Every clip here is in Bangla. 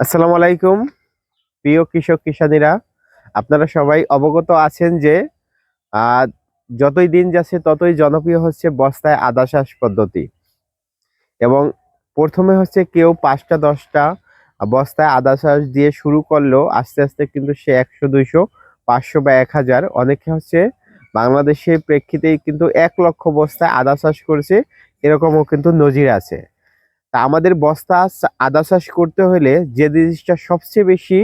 আসসালামু আলাইকুম, প্রিয় কৃষক কিষানীরা আপনারা সবাই অবগত আছেন যে যতই দিন যাচ্ছে ততই জনপ্রিয় হচ্ছে বস্তায় আদা চাষ পদ্ধতি। এবং প্রথমে হচ্ছে কেউ পাঁচটা, দশটা বস্তায় আদা চাষ দিয়ে শুরু করলেও আস্তে আস্তে কিন্তু সে একশো, দুইশো, পাঁচশো বা এক হাজার। অনেকে হচ্ছে বাংলাদেশের প্রেক্ষিতেই কিন্তু এক লক্ষ বস্তায় আদা চাষ করেছে, এরকমও কিন্তু নজির আছে। তা আমাদের বস্তা আদা চাষ করতে হলে যে জিনিসটা সবচেয়ে বেশি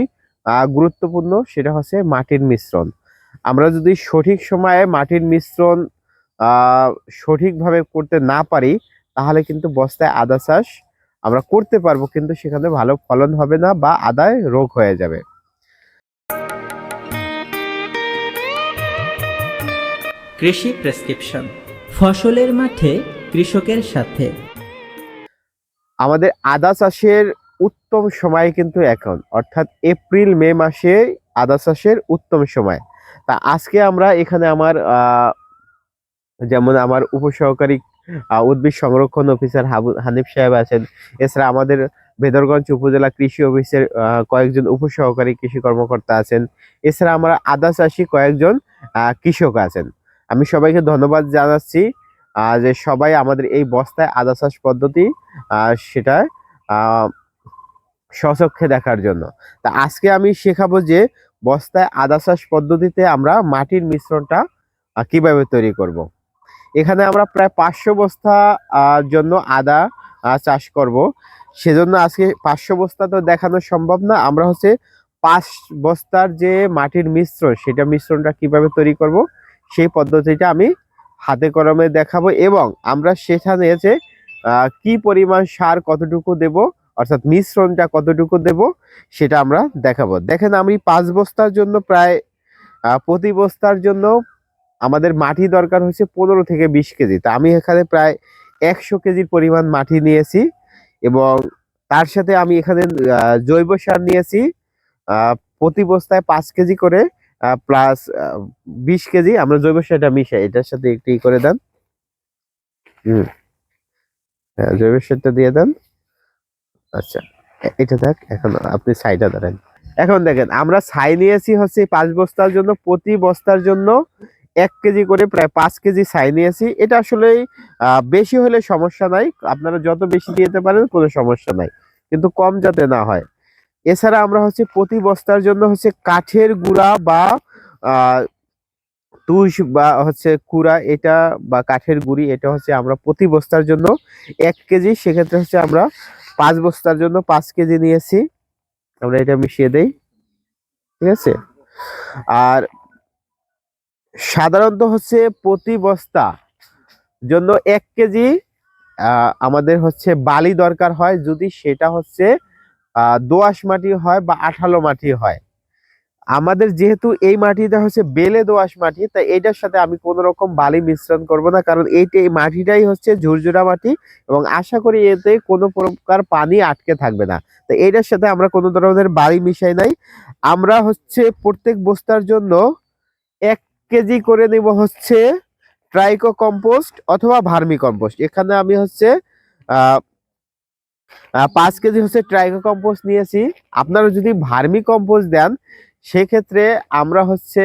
গুরুত্বপূর্ণ সেটা হচ্ছে মাটির মিশ্রণ। আমরা যদি সঠিক সময়ে মাটির মিশ্রণ সঠিকভাবে করতে না পারি, তাহলে কিন্তু বস্তায় আদা চাষ আমরা করতে পারব, কিন্তু সেখানে ভালো ফলন হবে না বা আদায় রোগ হয়ে যাবে। কৃষি প্রেসক্রিপশন। ফসলের মাঠে কৃষকের সাথে। আমাদের আদা চাষের উত্তম সময় কিন্তু এখন। অর্থাৎ এপ্রিল, মে মাসে আদা চাষের উত্তম সময়। তা আজকে আমরা এখানে আমার যেমন আমার উপসহকারী উদ্ভিদ সংরক্ষণ অফিসার হানিফ সাহেব আছেন। এছাড়া আমাদের বেদরগঞ্জ উপজেলা কৃষি অফিসের কয়েকজন উপসহকারী কৃষি কর্মকর্তা আছেন। এছাড়া আমরা আদা চাষি কয়েকজন কৃষক আছেন। আমি সবাইকে ধন্যবাদ জানাচ্ছি। যে সবাই আমাদের এই বস্তায় আদা চাষ পদ্ধতি সেটা স্বচক্ষে দেখার জন্য। তা আজকে আমি শেখাবো যে বস্তায় আদা চাষ পদ্ধতিতে আমরা মাটির মিশ্রণটা কীভাবে তৈরি করব। এখানে আমরা প্রায় পাঁচশো বস্তা জন্য আদা চাষ করব। সেজন্য আজকে পাঁচশো বস্তা তো দেখানো সম্ভব না। আমরা হচ্ছে পাঁচ বস্তার যে মাটির মিশ্রণ, সেটা মিশ্রণটা কীভাবে তৈরি করব, সেই পদ্ধতিটা আমি হাতে কলমে দেখাবো এবং আমরা সেখানে যে কি পরিমাণ সার কতটুকু দেব, অর্থাৎ মিশ্রণটা কতটুকু দেব, সেটা আমরা দেখাবো। দেখেন আমি পাঁচ বস্তার জন্য প্রায় প্রতি বস্তার জন্য আমাদের মাটি দরকার হচ্ছে পনেরো থেকে বিশ কেজি। তা আমি এখানে প্রায় একশো কেজির পরিমাণ মাটি নিয়েছি এবং তার সাথে আমি এখানে জৈব সার নিয়েছি প্রতি বস্তায় পাঁচ কেজি করে। প্লাস বিশ কেজি আমরা জৈব সারটা মিশাই, এটার সাথে একটু করে দেন। হ্যাঁ জৈব সারটা দিয়ে দেন। আচ্ছা এটা দেখ, এখন আপনি ছাইটা ধরেন। এখন দেখেন, আমরা ছাই নিয়েছি হচ্ছে পাঁচ বস্তার জন্য, প্রতি বস্তার জন্য এক কেজি করে, প্রায় পাঁচ কেজি ছাই নিয়েছি। এটা আসলে বেশি হলে সমস্যা নাই। আপনারা যত বেশি দিতে পারেন, কোনো সমস্যা নাই। কিন্তু কম যাতে না হয়। এছাড়া আমরা হচ্ছে প্রতি বস্তার জন্য হচ্ছে কাঠের গুঁড়া বা তুষ বা হচ্ছে কুড়া এটা বা কাঠের গুঁড়ি এটা হচ্ছে আমরা প্রতি বস্তার জন্য এক কেজি। সেক্ষেত্রে হচ্ছে আমরা পাঁচ বস্তার জন্য পাঁচ কেজি নিয়েছি। আমরা এটা মিশিয়ে দেই। ঠিক আছে? আর সাধারণত হচ্ছে প্রতি বস্তা জন্য এক কেজি আমাদের হচ্ছে বালি দরকার হয়। যদি সেটা হচ্ছে দোআঁশ মাটি হয় বা আঠালো মাটি হয়। আমাদের যেহেতু এই মাটিটা হচ্ছে বেলে দোআঁশ মাটি, তাই এটার সাথে আমি কোন রকম বালি মিশ্রণ করব না, কারণ এইটা এই মাটিটাই হচ্ছে ঝুরঝুরা মাটি এবং আশা করি এতে কোনো প্রকার পানি আটকে থাকবে না। তো এটার সাথে আমরা কোনো ধরনের বালি মিশাই নাই। আমরা হচ্ছে প্রত্যেক বস্তার জন্য এক কেজি করে নেব হচ্ছে ট্রাইকো কম্পোস্ট অথবা ভার্মি কম্পোস্ট এখানে আমি হচ্ছে পাঁচ কেজি হচ্ছে ট্রাইকো কম্পোস্ট নিয়েছি। আপনারা যদি ভার্মি কম্পোস্ট দেন, সেক্ষেত্রে আমরা হচ্ছে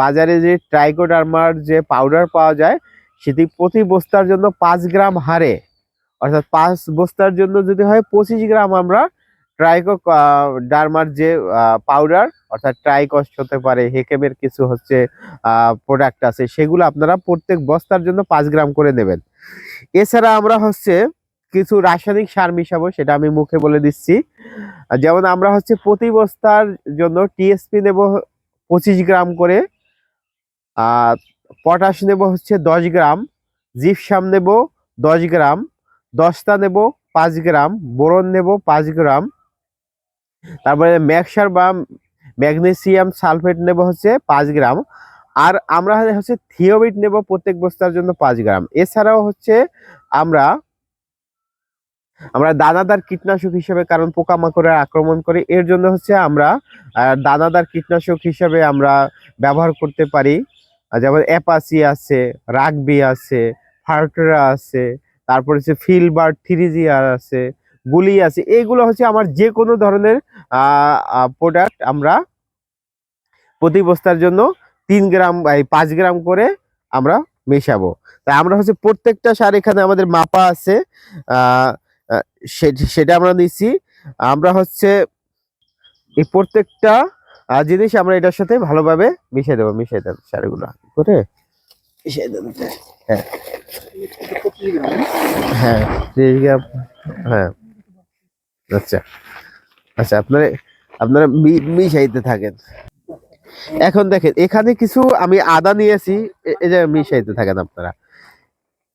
বাজারে যে ট্রাইকোডার্মার যে পাউডার পাওয়া যায়, সেটি প্রতি বস্তার জন্য পাঁচ গ্রাম হারে। অর্থাৎ পাঁচ বস্তার জন্য যদি হয় পঁচিশ গ্রাম আমরা ট্রাইকো ডার্মার যে পাউডার অর্থাৎ ট্রাইকস্ট হতে পারে, হেকেমের কিছু হচ্ছে প্রোডাক্ট আছে, সেগুলো আপনারা প্রত্যেক বস্তার জন্য পাঁচ গ্রাম করে নেবেন। এছাড়া আমরা হচ্ছে কিছু রাসায়নিক সার মিশাবো, সেটা আমি মুখে বলে দিচ্ছি। যেমন আমরা হচ্ছে প্রতি বস্তার জন্য টিএসপি নেব পঁচিশ গ্রাম করে, আর পটাশ নেব হচ্ছে দশ গ্রাম, জিপসাম নেব দশ গ্রাম, দস্তা নেব পাঁচ গ্রাম, বোরন নেব পাঁচ গ্রাম। তারপরে ম্যাক্সার বা ম্যাগনেসিয়াম সালফেট নেব হচ্ছে পাঁচ গ্রাম, আর আমরা হচ্ছে থিওবিট নেব প্রত্যেক বস্তার জন্য পাঁচ গ্রাম। এছাড়াও হচ্ছে আমরা আমরা দানাদার কীটনাশক হিসেবে কারণ পোকামাকড়ের আক্রমণ করে, এর জন্য হচ্ছে আমরা দানাদার কীটনাশক হিসেবে আমরা ব্যবহার করতে পারি। যেমন অ্যাপাসি আছে, রাগবি আছে, ফার্টেরা আছে, তারপর হচ্ছে ফিলবার থ্রিজিয়ার আছে, গুলি আছে এইগুলো হচ্ছে আমার যে কোনো ধরনের প্রোডাক্ট আমরা প্রতি বস্তার জন্য তিন গ্রাম পাঁচ গ্রাম করে আমরা মেশাবো। তাই আমরা হচ্ছে প্রত্যেকটা সার এখানে আমাদের মাপা আছে সেটা আমরা নিচ্ছি। আমরা হচ্ছে এই প্রত্যেকটা জিনিস আমরা এটার সাথে ভালোভাবে মিশিয়ে দেবো মিশিয়ে দেবো সারগুলো করে মিশিয়ে দেবো হ্যাঁ। হ্যাঁ। ত্রিশ গ্রাম হ্যাঁ। আচ্ছা আচ্ছা আপনারা আপনারা মিশাইতে থাকেন। এখন দেখেন এখানে কিছু আমি আদা নিয়েছি এই যে মিশাইতে থাকেন আপনারা।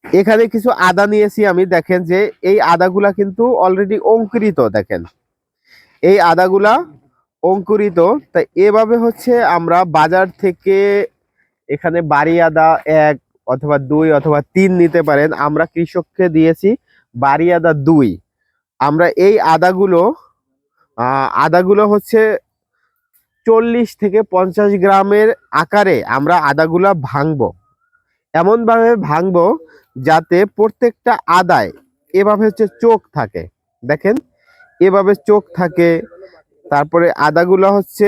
এখানে কিছু আদা নিয়েছি আমি, দেখেন যে এই আদাগুলা কিন্তু অলরেডি অঙ্কুরিত, দেখেন। এই আদাগুলা অঙ্কুরিত, তাই এভাবে হচ্ছে আমরা বাজার থেকে এখানে বাড়ি আদা এক অথবা দুই অথবা তিন নিতে পারেন। আমরা কৃষককে দিয়েছি বাড়ি আদা দুই। আমরা এই আদাগুলো আদাগুলো হচ্ছে চল্লিশ থেকে পঞ্চাশ গ্রামের আকারে আমরা আদাগুলা ভাঙবো। এমন ভাবে ভাঙবো যাতে প্রত্যেকটা আদায় এভাবে হচ্ছে চোখ থাকে। দেখেন? এভাবে চোখ থাকে, তারপরে আদাগুলো হচ্ছে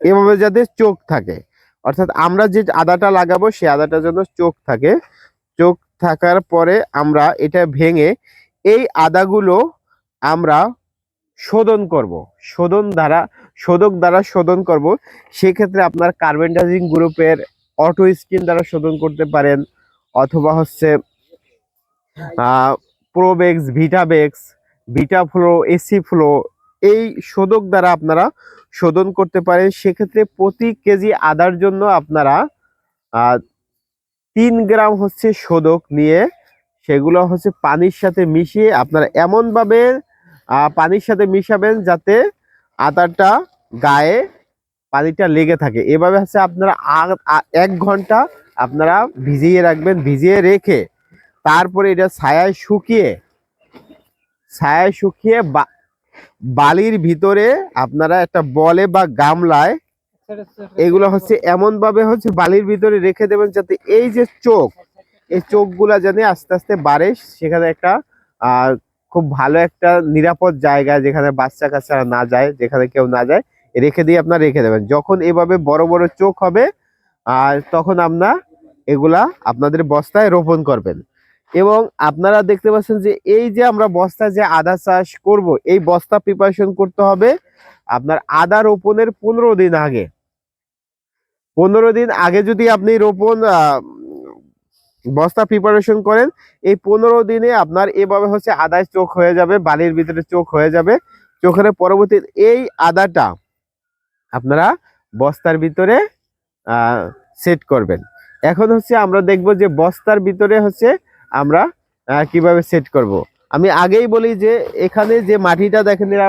এভাবে যাতে চোখ থাকে। অর্থাৎ আমরা যে আদাটা লাগাবো সেই আদাটা জন্য চোখ থাকে। চোখ থাকার পরে আমরা এটা ভেঙে এই আদাগুলো আমরা শোধন করব। শোধন দ্বারা, শোধক দ্বারা শোধন করব। সেক্ষেত্রে আপনার কার্বেন্টাজিং গ্রুপের অটো স্কিন দ্বারা শোধন করতে পারেন, অথবা হচ্ছে Probex Vitabex Vita Flow AC Flow এই শোধক দ্বারা আপনারা শোধন করতে পারেন। সেক্ষেত্রে প্রতি কেজি আদার জন্য আপনারা তিন গ্রাম হচ্ছে শোধক নিয়ে সেগুলো হচ্ছে পানির সাথে মিশিয়ে আপনারা এমনভাবে পানির সাথে মিশাবেন যাতে আদাটা গায়ে পানিটা লেগে থাকে। এভাবে হচ্ছে আপনারা এক ঘণ্টা আপনারা ভিজিয়ে রাখবেন, ভিজিয়ে রেখে তারপরে এটা ছায়ায় শুকিয়ে ছায়ায় শুকিয়ে বালির ভিতরে আপনারা একটা বলে বা গামলায় এগুলো হচ্ছে এমন ভাবে হচ্ছে বালির ভিতরে রেখে দেবেন যাতে এই যে চোখ, এই চোখগুলা যেন আস্তে আস্তে বাড়ে, সেখানে একটা খুব ভালো একটা নিরাপদ জায়গা যেখানে বাচ্চা কাচ্চারা না যায়, যেখানে কেউ না যায়। রেখে দিয়ে আপনার রেখে দেবেন। যখন এভাবে বড় বড় চোখ হবে, আর তখন আমরা এগুলা আপনাদের বস্তায় রোপণ করবেন। এবং আপনারা দেখতে পাচ্ছেন যে এই যে আমরা বস্তায় যে আদা চাষ করব, এই বস্তা প্রিপারেশন করতে হবে আপনার আদা রোপণের পনেরো দিন আগে। পনেরো দিন আগে যদি আপনি রোপণ বস্তা প্রিপারেশন করেন, এই পনেরো দিনে আপনার এভাবে হচ্ছে আদায় চোখ হয়ে যাবে, বালির ভিতরে চোখ হয়ে যাবে। চোখের পরবর্তী এই আদাটা আপনারা বস্তার ভিতরে সেট করবেন। এখন হচ্ছে আমরা দেখব যে বস্তার ভিতরে হচ্ছে আমরা কীভাবে সেট করব। আমি আগেই বলি যে এখানে যে মাটিটা দেখেন এরা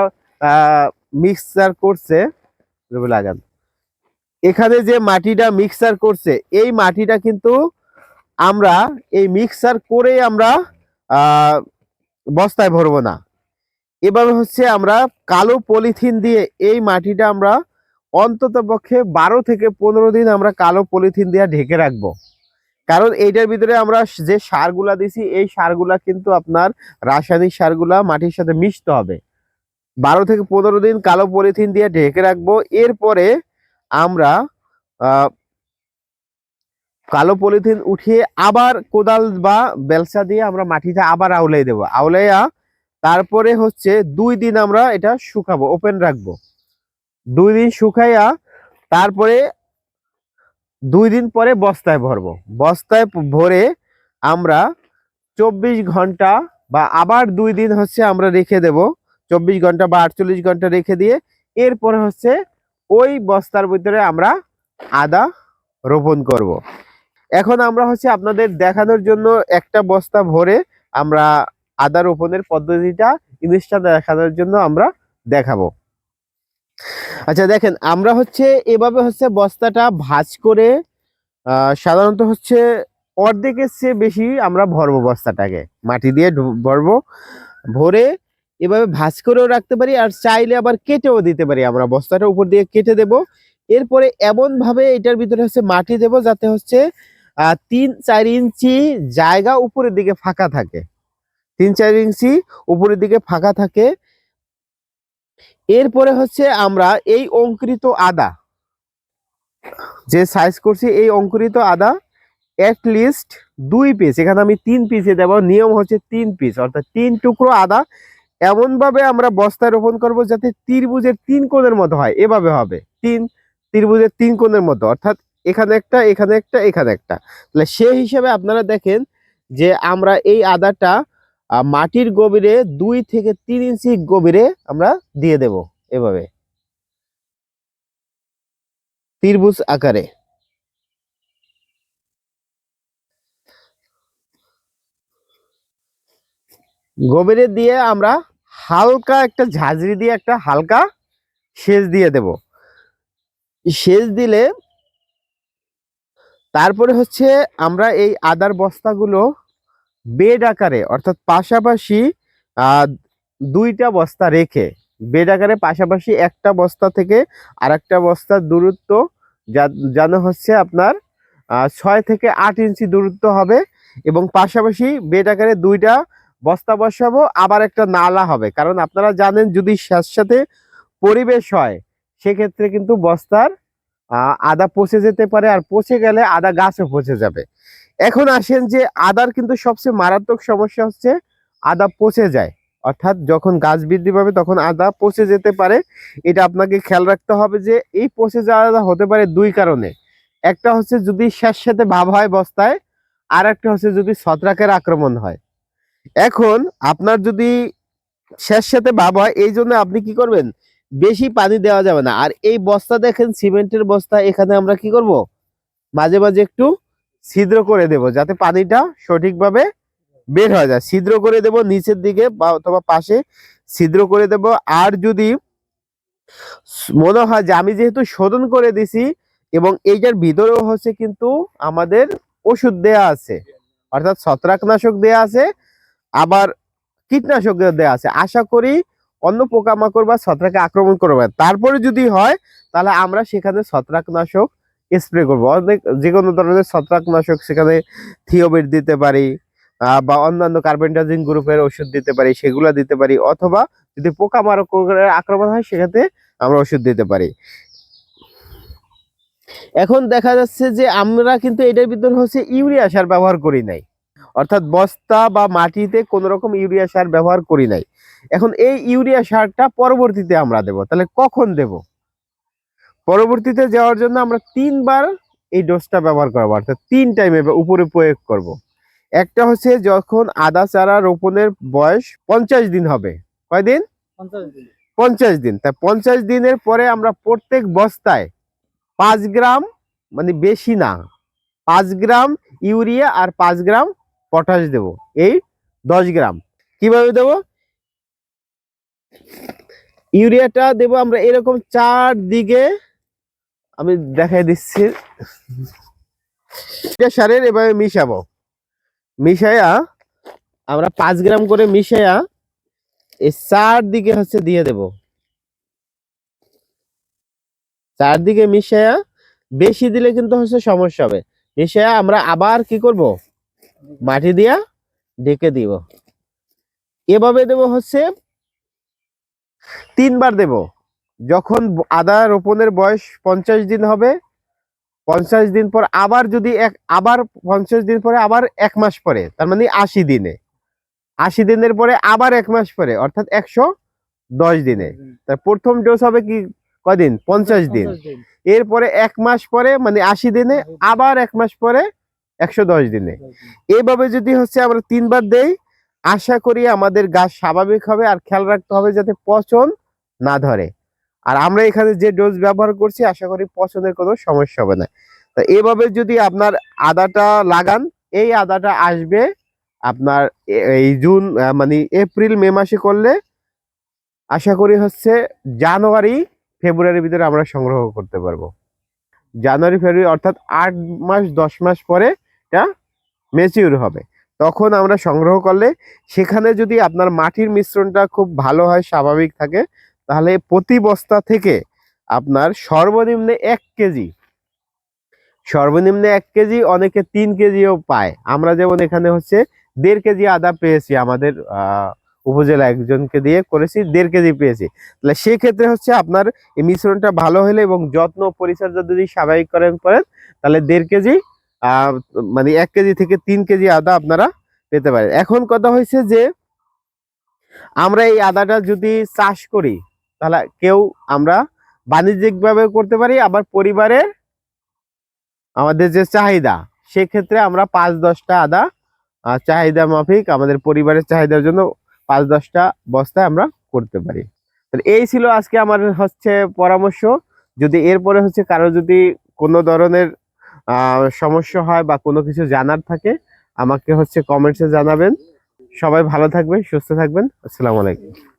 মিক্সচার করছে লাগান। এখানে যে মাটিটা মিক্সার করছে, এই মাটিটা কিন্তু আমরা, এই মিক্সার করে আমরা বস্তায় ভরবো না। এবার হচ্ছে আমরা কালো পলিথিন দিয়ে এই মাটিটা আমরা অন্তত পক্ষে বারো থেকে পনেরো দিন আমরা কালো পলিথিন দিয়ে ঢেকে রাখব। কারণ এইটার ভিতরে আমরা যে সারগুলা দিছি, এই সারগুলা কিন্তু আপনার রাসায়নিক সারগুলা মাটির সাথে মিশতে হবে। বারো থেকে পনেরো দিন কালো পলিথিন দিয়ে ঢেকে রাখব। এরপরে আমরা কালো পলিথিন উঠিয়ে আবার কোদাল বা বেলসা দিয়ে আমরা মাটিটা আবার আউলাই দেবো। আউলাইয়া তারপরে হচ্ছে দুই দিন আমরা এটা শুকাবো, ওপেন রাখব। দুই দিন শুকাইয়া তারপরে দুই দিন পরে বস্তায় ভরবো। বস্তায় ভরে আমরা চব্বিশ ঘণ্টা বা আবার দুই দিন হচ্ছে আমরা রেখে দেব। চব্বিশ ঘণ্টা বা আটচল্লিশ ঘণ্টা রেখে দিয়ে এরপরে হচ্ছে ওই বস্তার ভিতরে আমরা আদা রোপণ করব। এখন আমরা হচ্ছে আপনাদের দেখানোর জন্য একটা বস্তা ভরে আমরা আদা রোপণের পদ্ধতিটা জিনিসটা দেখানোর জন্য আমরা দেখাবো। আচ্ছা দেখেন, আমরা হচ্ছে এভাবে হচ্ছে বস্তাটা ভাঁজ করে সাধারণত হচ্ছে অর্ধেকের চেয়ে বেশি আমরা ভরবো বস্তাটাকে। মাটি দিয়ে ভরবো, ভরে এভাবে ভাঁজ করেও রাখতে পারি আর চাইলে আবার কেটেও দিতে পারি। আমরা বস্তাটা উপর দিয়ে কেটে দেব। এরপরে এমনভাবে এটার ভিতরে হচ্ছে মাটি দেব যাতে হচ্ছে তিন চার ইঞ্চি জায়গা উপরের দিকে ফাঁকা থাকে। তিন চার ইঞ্চি উপরের দিকে ফাঁকা থাকে। এরপরে হচ্ছে আমরা এই অঙ্কুরিত আদা, যে সাইজ করছি এই অঙ্কুরিত আদা অ্যাট লিস্ট দুই পিস এখানে আমি তিন পিসে দেব, নিয়ম হচ্ছে তিন পিস অর্থাৎ তিন টুকরো আদা এমন ভাবে আমরা বস্তায় রোপণ করব যাতে ত্রিভুজের তিন কোণের মতো হয়, এভাবে হবে, তিন ত্রিভুজের তিন কোণের মতো, অর্থাৎ এখানে একটা এখানে একটা এখানে একটা। তাহলে সেই হিসাবে আপনারা দেখেন যে আমরা এই আদাটা মাটির গভীরে দুই থেকে তিন ইঞ্চি গভীরে আমরা দিয়ে দেব এভাবে। ত্রিভুজ আকারে। গভীরে দিয়ে আমরা হালকা একটা ঝাঁঝরি দিয়ে একটা হালকা সেচ দিয়ে দেব। সেচ দিলে তারপরে হচ্ছে আমরা এই আদার বস্তাগুলো বেড আকারে, অর্থাৎ পাশাপাশি দুইটা বস্তা রেখে, বেড আকারে পাশাপাশি একটা বস্তা থেকে আরেকটা বস্তার দূরত্ব যেন হচ্ছে আপনার ছয় থেকে আট ইঞ্চি দূরত্ব হবে এবং পাশাপাশি বেড আকারে দুইটা বস্তা বসাবো, আবার একটা নালা হবে। কারণ আপনারা জানেন যদি সাথে পরিবেশ হয়, সেক্ষেত্রে কিন্তু বস্তার আদা পচে যেতে পারে আর পচে গেলে আদা গাছও পচে যাবে। এখন আসেন যে আদার কিন্তু সবচেয়ে মারাত্মক সমস্যা হচ্ছে আদা পচে যায়। অর্থাৎ যখন গাছ বৃদ্ধি পাবে তখন আদা পচে যেতে পারে। এটা আপনাকে খেয়াল রাখতে হবে যে এই পচে যাওয়া হতে পারে দুই কারণে। একটা হচ্ছে যদি সাথে ভাব হয় বস্তায়, আর একটা হচ্ছে যদি ছত্রাকের আক্রমণ হয়। এখন আপনার যদি সাথে ভাব হয়, এই জন্য আপনি কি করবেন? বেশি পানি দেওয়া যাবে না। আর এই বস্তা দেখেন, সিমেন্টের বস্তা, এখানে আমরা কি করব? মাঝে মাঝে একটু ছিদ্র করে দেব, যাতে পানিটা সঠিকভাবে বের হয়ে যায়। ছিদ্র করে দেব নিচের দিকে বা অথবা পাশে। ছিদ্র করে দেব। আর যদি মনে হয় যে আমি যেহেতু শোধন করে দিছি এবং এইটার ভিতরেও হচ্ছে কিন্তু আমাদের ওষুধ দেয়া আছে, অর্থাৎ ছত্রাকনাশক দেয়া আছে, আবার কীটনাশক দেয়া আছে। আশা করি অন্য পোকামাকড় বা ছত্রাকে আক্রমণ করবে তারপরে যদি হয়, তাহলে আমরা সেখানে ছত্রাকনাশক স্প্রে করব। অনেক যে কোনো ধরনের ছত্রাকনাশক সেখানে থিওবিট দিতে পারি বা অন্যান্য কার্বেন্টাজিন গ্রুপের ওষুধ দিতে পারি, সেগুলো দিতে পারি, অথবা যদি পোকামাকড়ের আক্রমণ হয়, সেক্ষেত্রে আমরা ওষুধ দিতে পারি। এখন দেখা যাচ্ছে যে আমরা কিন্তু এটার ভিতরে হচ্ছে ইউরিয়া সার ব্যবহার করি নাই। অর্থাৎ বস্তা বা মাটিতে কোনো রকম ইউরিয়া সার ব্যবহার করি নাই। এখন এই ইউরিয়া সারটা পরবর্তীতে আমরা দেব। তাহলে কখন দেব? পরবর্তীতে যাওয়ার জন্য আমরা তিনবার এই ডোজটা ব্যবহার করব অর্থাৎ তিন টাইমে উপরে প্রয়োগ করব। একটা হচ্ছে যখন আদা চারা রোপণের বয়স পঞ্চাশ দিন হবে। কয়দিন পঞ্চাশ দিন। তা পঞ্চাশ দিনের পরে আমরা প্রত্যেক বস্তায় পাঁচ গ্রাম মানে বেশি না পাঁচ গ্রাম ইউরিয়া আর পাঁচ গ্রাম পটাশ দেব। এই দশ গ্রাম। কীভাবে দেব? ইউরিয়াটা দেব আমরা এরকম চার দিকে আমি দেখাই দিচ্ছি। সারের এভাবে মিশাবো। মিশাইয়া আমরা পাঁচ গ্রাম করে মিশাইয়া এই চার দিকে হচ্ছে দিয়ে দেব। চারদিকে মিশাইয়া বেশি দিলে কিন্তু হচ্ছে সমস্যা হবে। মিশাইয়া আমরা আবার কি করব? মাটি দিয়া ঢেকে দিব। এভাবে দেব হচ্ছে তিনবার দেব। যখন আদা রোপণের বয়স পঞ্চাশ দিন হবে পঞ্চাশ দিন পর আবার যদি এক আবার পঞ্চাশ দিন পরে আবার এক মাস পরে তার মানে আশি দিনে। আশি দিনের পরে আবার এক মাস পরে অর্থাৎ একশো দশ দিনে। তার প্রথম ডোজ হবে কি কদিন? পঞ্চাশ দিন। এরপরে এক মাস পরে মানে আশি দিনে আবার এক মাস পরে একশো দশ দিনে। এইভাবে যদি হচ্ছে আমরা তিনবার দেই আশা করি আমাদের গাছ স্বাভাবিক হবে আর খেয়াল রাখতে হবে যাতে পচন না ধরে। আর আমরা এখানে যে ডোজ ব্যবহার করছি, আশা করি পছন্দের কোনো সমস্যা হবে না। তো এভাবে যদি আপনার আদাটা লাগান, এই আদাটা আসবে আপনার এই জুন মানে এপ্রিল, মে মাসে করলে আশা করি হচ্ছে জানুয়ারি, ফেব্রুয়ারির ভিতরে আমরা সংগ্রহ করতে পারব। জানুয়ারি, ফেব্রুয়ারি অর্থাৎ আট মাস, দশ মাস পরে এটা ম্যাচিউর হবে। তখন আমরা সংগ্রহ করলে সেখানে যদি আপনার মাটির মিশ্রণটা খুব ভালো হয়, স্বাভাবিক থাকে তাহলে প্রতি বস্তা থেকে আপনার সর্বনিম্ন এক কেজি, সর্বনিম্ন এক কেজি অনেকে তিন কেজিও পায়। আমরা যেমন এখানে হচ্ছে দেড় কেজি আদা পেয়েছি, আমাদের উপজেলা একজনকে দিয়ে করেছি, দেড় কেজি পেয়েছি। তাহলে সেক্ষেত্রে হচ্ছে আপনার এই মিশ্রণটা ভালো হলে এবং যত্ন পরিচর্যা যদি স্বাভাবিক করেন করেন, তাহলে দেড় কেজি মানে এক কেজি থেকে তিন কেজি আদা আপনারা পেতে পারেন। এখন কথা হয়েছে যে, আমরা এই আদাটা যদি চাষ করি তাহলে কেউ আমরা বাণিজ্যিক ভাবে করতে পারি, আবার পরিবারের আমাদের যে চাহিদা, সেক্ষেত্রে আমরা পাঁচ দশটা আদা চাহিদা মাফিক আমাদের পরিবারের চাহিদার জন্য পাঁচ দশটা বস্তায় আমরা করতে পারি। এই ছিল আজকে আমার হচ্ছে পরামর্শ। যদি এরপরে হচ্ছে কারও যদি কোনো ধরনের সমস্যা হয় বা কোনো কিছু জানার থাকে, আমাকে হচ্ছে কমেন্টসে জানাবেন। সবাই ভালো থাকবেন, সুস্থ থাকবেন। আসসালামু আলাইকুম।